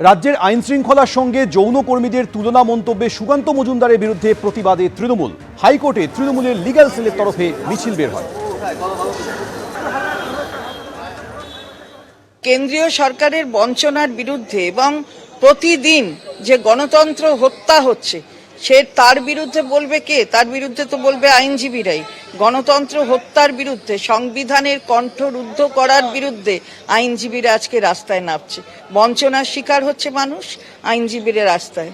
রাজ্যের আইন শৃঙ্খলার সঙ্গে যৌনকর্মীদের তুলনা মন্তব্যে সুকান্ত মজুমদারের বিরুদ্ধে প্রতিবাদে তৃণমূল। হাইকোর্টে তৃণমূলের লিগ্যাল সেলের তরফে মিছিল বের হয়। কেন্দ্রীয় সরকারের বঞ্চনার বিরুদ্ধে এবং প্রতিদিন যে গণতন্ত্র হত্যা হচ্ছে সে তার বিরুদ্ধে বলবে কে? তার বিরুদ্ধে তো বলবে আইনজীবীরাই। গণতন্ত্র হত্যার বিরুদ্ধে, সংবিধানের কণ্ঠরুদ্ধ করার বিরুদ্ধে আইনজীবীরা আজকে রাস্তায় নামছে। বঞ্চনার শিকার হচ্ছে মানুষ আইনজীবীরা রাস্তায়।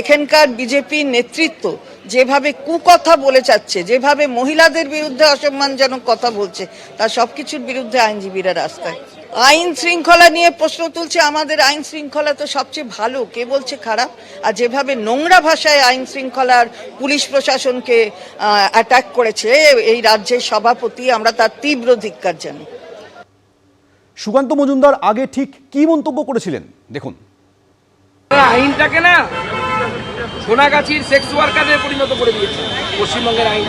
এখানকার বিজেপির নেতৃত্ব যেভাবে কুকথা বলে যাচ্ছে যেভাবে মহিলাদের বিরুদ্ধে অসম্মানজনক কথা বলছে, তার সবকিছুর বিরুদ্ধে আইনজীবীরা রাস্তায়। আইন শৃঙ্খলা নিয়ে প্রশ্ন তুলছে আমাদের আইন শৃঙ্খলা তো সবচেয়ে ভালো। কে বলছে খারাপ? আর যেভাবে নোংরা ভাষায় আইন শৃঙ্খলার পুলিশ প্রশাসনকে অ্যাটাক করেছে এই রাজ্যের সভাপতি আমরা তার তীব্র ধিক্কার জানি। সুকান্ত মজুমদার আগে ঠিক কি মন্তব্য করেছিলেন? দেখুন। আইনটাকে না সোনাগাছির সেক্স ওয়ার্কারের পরিণত করে দিয়েছে পশ্চিমবঙ্গের আইন।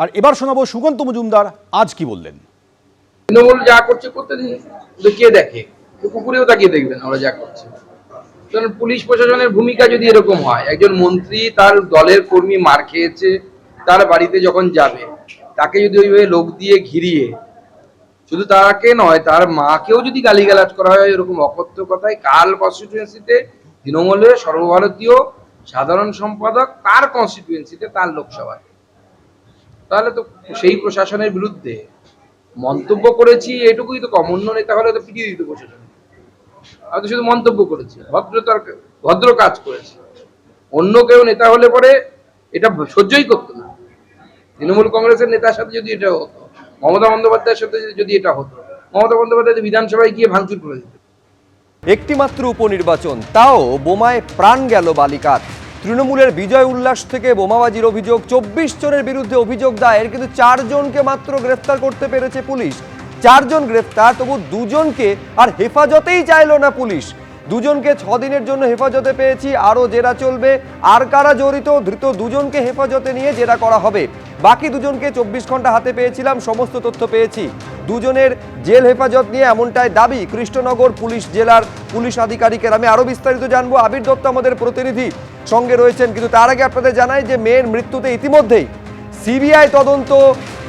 আর এবার শোনাবো সুকান্ত মজুমদার আজ কি বললেন। তৃণমূল যা করছে করতে কে দেখে। কুকুরেও তাকিয়ে দেখবেন ওরা যা করছে। কারণ পুলিশ প্রশাসনের ভূমিকা যদি এরকম হয়, একজন মন্ত্রী তার দলের কর্মী মার খেয়েছে, তার বাড়িতে যখন যাবে, তাকে যদি ওইভাবে লোক দিয়ে ঘিরিয়ে, শুধু তাকে নয়, তার মাকেও যদি গালিগালাজ করা হয় এরকম অকথ্য কথায়, কাল কনস্টিটুয়েন্সিতে তৃণমূলের সর্বভারতীয় সাধারণ সম্পাদক তার কনস্টিটুয়েন্সিতে তার লোকসভায়। তাহলে তো সেই প্রশাসনের বিরুদ্ধে মন্তব্য করেছি, এটুকুই তো কম অন্য নেতা হলে পিটিয়ে দিত প্রশাসন আমি তো শুধু মন্তব্য করেছি, ভদ্রতার, ভদ্র কাজ করেছি। অন্য কেউ নেতা হলে পরে এটা সহ্যই করতো না। তৃণমূল কংগ্রেসের নেতার সাথে যদি এটা হতো, মমতা বন্দ্যোপাধ্যায়ের সাথে যদি এটা হতো, মমতা বন্দ্যোপাধ্যায় বিধানসভায় গিয়ে ভাঙচুর করে দিত। একটিমাত্র উপনির্বাচন, তাও বোমায় প্রাণ গেল বালিকার। তৃণমূলের বিজয় উল্লাস থেকে বোমাবাজির অভিযোগ, চব্বিশ জনের বিরুদ্ধে অভিযোগ দায়ের, কিন্তু চারজনকে মাত্র গ্রেফতার করতে পেরেছে পুলিশ। চারজন গ্রেফতার, তবু দুজনকে আর হেফাজতেই চাইলো না পুলিশ। দুজনকে দিনের জন্য হেফাজতে পেয়েছি, আরও জেরা চলবে। আর কারা জড়িত, ধৃত দুজনকে হেফাজতে নিয়ে জেরা করা হবে। বাকি দুজনকে চব্বিশ ঘণ্টা হাতে পেয়েছিলাম, সমস্ত তথ্য পেয়েছি। দুজনের জেল হেফাজত নিয়ে এমনটাই দাবি কৃষ্ণনগর পুলিশ জেলার পুলিশ আধিকারিকের। আমি আরও বিস্তারিত জানব। আবির দত্ত আমাদের প্রতিনিধি। সঙ্গে রয়েছেন, কিন্তু তার আগে আপনাদের জানাই যে মেয়ের মৃত্যুতে ইতিমধ্যেই সিবিআই তদন্ত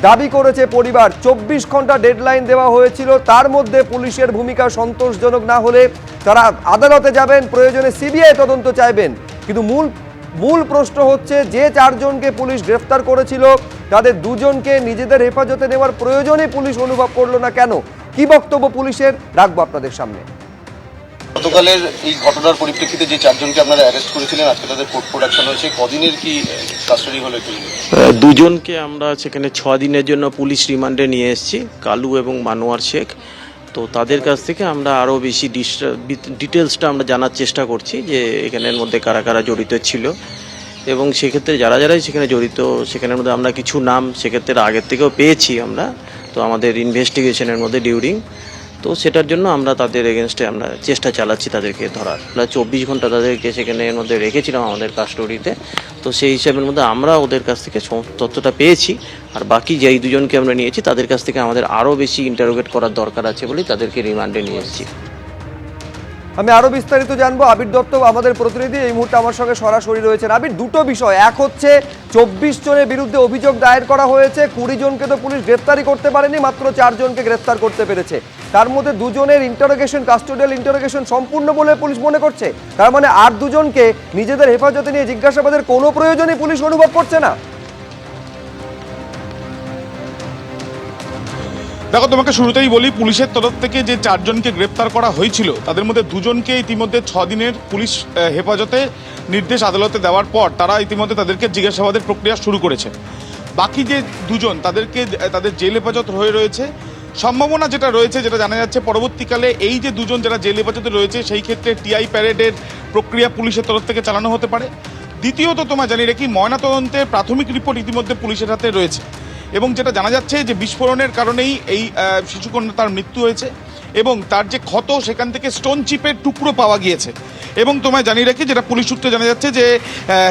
দাবি করেছে পরিবার। চব্বিশ ঘণ্টা ডেডলাইন দেওয়া হয়েছিল, তার মধ্যে পুলিশের ভূমিকা সন্তোষজনক না হলে তারা আদালতে যাবেন, প্রয়োজনে সিবিআই তদন্ত চাইবেন। কিন্তু মূল মূল প্রশ্ন হচ্ছে, যে চারজনকে পুলিশ গ্রেফতার করেছিল, তাদের দুজনকে নিজেদের হেফাজতে নেওয়ার প্রয়োজনই পুলিশ অনুভব করল না কেন? কি বক্তব্য পুলিশের? রাখব আপনাদের সামনে। গতকালের এই ঘটনার পরিপ্রেক্ষিতে যে চারজনকে আপনারা অ্যারেস্ট করেছিলেন, আজকে তাদের কোর্ট প্রোডাকশন হয়েছে, কদিনের কি কাস্টাডি হলো দুজনকে আমরা সেখানে ছ দিনের জন্য পুলিশ রিমান্ডে নিয়ে এসেছি, কালু এবং মানোয়ার শেখ। তো তাদের কাছ থেকে আমরা আরও বেশি ডিটেলসটা আমরা জানার চেষ্টা করছি যে এখানের মধ্যে কারা কারা জড়িত ছিল। এবং সেক্ষেত্রে যারা যারাই সেখানে জড়িত, সেখানের মধ্যে আমরা কিছু নাম সেক্ষেত্রে আগের থেকেও পেয়েছি আমরা। তো আমাদের ইনভেস্টিগেশনের মধ্যে ডিউরিং তো সেটার জন্য আমরা তাদের এগেনস্টে আমরা চেষ্টা চালাচ্ছি তাদেরকে ধরার। আমরা চব্বিশ ঘণ্টা তাদেরকে সেখানে এর মধ্যে রেখেছিলাম আমাদের কাস্টডিতে তো সেই হিসাবের মধ্যে আমরা ওদের কাছ থেকে তথ্যটা পেয়েছি। আর বাকি যেই দুজনকে আমরা নিয়েছি, তাদের কাছ থেকে আমাদের আরও বেশি ইন্টারোগেট করার দরকার আছে বলেই তাদেরকে রিমান্ডে নিয়ে এসেছি আমি আরও বিস্তারিত জানব। আবির দত্ত আমাদের প্রতিনিধি। এই মুহূর্তে আমার সঙ্গে সরাসরি রয়েছেন আবির। দুটো বিষয়। এক হচ্ছে, চব্বিশ জনের বিরুদ্ধে অভিযোগ দায়ের করা হয়েছে। কুড়ি জনকে তো পুলিশ গ্রেফতারি করতে পারেনি, মাত্র চারজনকে গ্রেফতার করতে পেরেছে। তার মধ্যে দুজনের ইন্টারোগেশন কাস্টোডিয়াল ইন্টারোগেশন সম্পূর্ণ বলে পুলিশ মনে করছে। তার মানে আর দুজনকে নিজেদের হেফাজতে নিয়ে জিজ্ঞাসাবাদের কোনো প্রয়োজনই পুলিশ অনুভব করছে না। দেখো, তোমাকে শুরুতেই বলি, পুলিশের তরফ থেকে যে চারজনকে গ্রেপ্তার করা হয়েছিল, তাদের মধ্যে দুজনকে ইতিমধ্যে ছ দিনের পুলিশ হেফাজতে নির্দেশ আদালতে দেওয়ার পর তারা ইতিমধ্যে তাদেরকে জিজ্ঞাসাবাদের প্রক্রিয়া শুরু করেছে। বাকি যে দুজন, তাদেরকে তাদের জেল হেফাজত হয়ে রয়েছে। সম্ভাবনা যেটা রয়েছে, যেটা জানা যাচ্ছে, পরবর্তীকালে এই যে দুজন যারা জেল হেফাজতে রয়েছে, সেই ক্ষেত্রে টিআই প্যারেডের প্রক্রিয়া পুলিশের তরফ থেকে চালানো হতে পারে। দ্বিতীয়ত তোমার জানি রাখি, ময়নাতদন্তের প্রাথমিক রিপোর্ট ইতিমধ্যে পুলিশের হাতে রয়েছে। এবং যেটা জানা যাচ্ছে যে, বিস্ফোরণের কারণেই এই শিশুকন্যা তার মৃত্যু হয়েছে এবং তার যে ক্ষত, সেখান থেকে স্টোন চিপের টুকরো পাওয়া গিয়েছে। এবং তোমায় জানিয়ে রাখি, যেটা পুলিশ সূত্রে জানা যাচ্ছে যে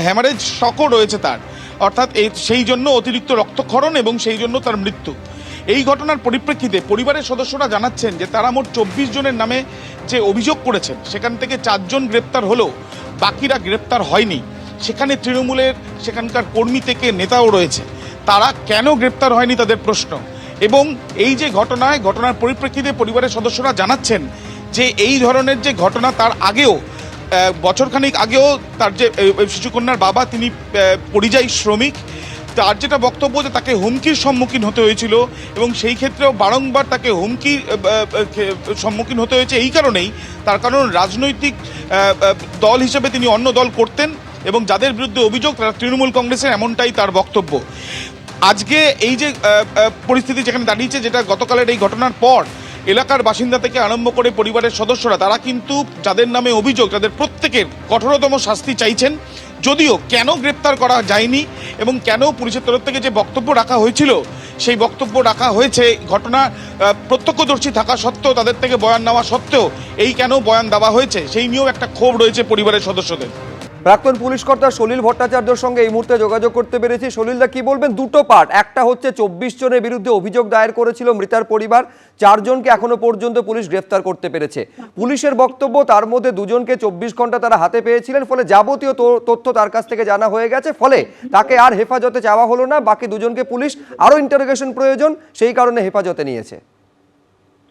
হ্যামারেজ শকও রয়েছে তার। অর্থাৎ সেই জন্য অতিরিক্ত রক্তক্ষরণ এবং সেই জন্য তার মৃত্যু। এই ঘটনার পরিপ্রেক্ষিতে পরিবারের সদস্যরা জানাচ্ছেন যে তারা মোট চব্বিশ জনের নামে যে অভিযোগ করেছেন, সেখান থেকে চারজন গ্রেপ্তার হলেও বাকিরা গ্রেপ্তার হয়নি। সেখানে তৃণমূলের সেখানকার কর্মী থেকে নেতাও রয়েছে। তারা কেন গ্রেপ্তার হয়নি তাদের প্রশ্ন। এবং এই যে ঘটনায়, ঘটনার পরিপ্রেক্ষিতে পরিবারের সদস্যরা জানাচ্ছেন যে এই ধরনের যে ঘটনা তার আগেও বছরখানেক আগেও তার যে শিশুকন্যার বাবা, তিনি পরিযায়ী শ্রমিক তার যেটা বক্তব্য যে তাকে হুমকির সম্মুখীন হতে হয়েছিল এবং সেই ক্ষেত্রেও বারংবার তাকে খে- সম্মুখীন হতে হয়েছে এই কারণেই। তার কারণ রাজনৈতিক দল হিসেবে তিনি অন্য দল করতেন এবং যাদের বিরুদ্ধে অভিযোগ তারা তৃণমূল কংগ্রেসের এমনটাই তার বক্তব্য। আজকে এই যে পরিস্থিতি যেখানে দাঁড়িয়েছে যেটা গতকালের এই ঘটনার পর এলাকার বাসিন্দা থেকে আরম্ভ করে পরিবারের সদস্যরা, তারা কিন্তু যাদের নামে অভিযোগ, তাদের প্রত্যেকের কঠোরতম শাস্তি চাইছেন। যদিও কেন গ্রেপ্তার করা যায়নি এবং কেন পুলিশের তরফ থেকে যে বক্তব্য রাখা হয়েছিল, সেই বক্তব্য রাখা হয়েছে, ঘটনা প্রত্যক্ষদর্শী থাকা সত্ত্বেও, তাদের থেকে বয়ান নেওয়া সত্ত্বেও, এই কেন বয়ান দেওয়া হয়েছে, সেই নিয়েও একটা ক্ষোভ রয়েছে পরিবারের সদস্যদের। প্রাক্তন পুলিশ কর্তা সলিল ভট্টাচার্যর সঙ্গে এই মুহূর্তে যোগাযোগ করতে পেরেছি। সলিলদা কি বলবেন? দুটো পার্ট একটা হচ্ছে চব্বিশ জনের বিরুদ্ধে অভিযোগ দায়ের করেছিল মৃতার পরিবার। চারজনকে এখনও পর্যন্ত পুলিশ গ্রেফতার করতে পেরেছে। পুলিশের বক্তব্য, তার মধ্যে দুজনকে চব্বিশ ঘণ্টা তারা হাতে পেয়েছিলেন। ফলে যাবতীয় তথ্য তার কাছ থেকে জানা হয়ে গেছে। ফলে তাকে আর হেফাজতে চাওয়া হলো না। বাকি দুজনকে পুলিশ আরও ইন্টারোগেশন প্রয়োজন। সেই কারণে হেফাজতে নিয়েছে।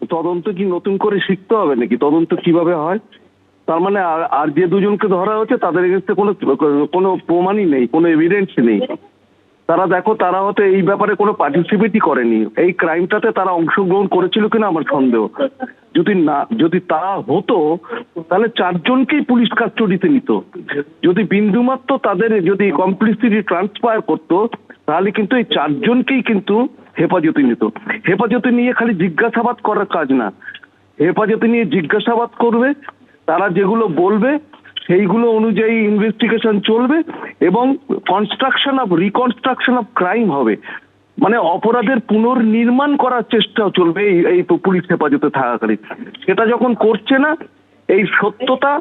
তদন্ত কি নতুন করে শিখতে হবে নাকি? তদন্ত কীভাবে হয়? তার মানে আর আর যে দুজনকে ধরা হয়েছে তাদের এগেনস্টে কোনো কোনো প্রমাণই নেই, কোনো এভিডেন্স নেই। তারা দেখো, তারা হয়তো এই ব্যাপারে কোনো পার্টিসিপেটই করেনি। এই ক্রাইমটাতে তারা অংশগ্রহণ করেছিল কিনা আমার সন্দেহ। যদি না, যদি তা হতো, তাহলে চারজনকেই পুলিশ কাস্টডিতে নিত। যদি বিন্দুমাত্র তাদের যদি কমপ্লিসিটি ট্রান্সফার করতো, তাহলে কিন্তু এই চারজনকেই কিন্তু হেফাজতে নিত। হেফাজতে নিয়ে খালি জিজ্ঞাসাবাদ করার কাজ না। হেফাজতে নিয়ে জিজ্ঞাসাবাদ করবে তারা যেগুলো বলবে, সেইগুলো অনুযায়ী ইনভেস্টিগেশন চলবে এবং construction of reconstruction of crime হবে। মানে অপরাধের পুনর্নির্মাণ করার চেষ্টাও চলবে এই এই পুলিশ হেফাজতে থাকাকালীন সেটা যখন করছে না, এই সত্যতা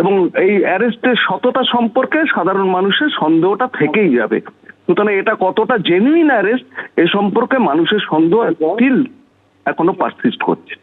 এবং এই অ্যারেস্টের সততা সম্পর্কে সাধারণ মানুষের সন্দেহটা থেকেই যাবে। সুতরাং এটা কতটা জেনুইন অ্যারেস্ট এ সম্পর্কে মানুষের সন্দেহ স্টিল এখনও পারসিস্ট করছে।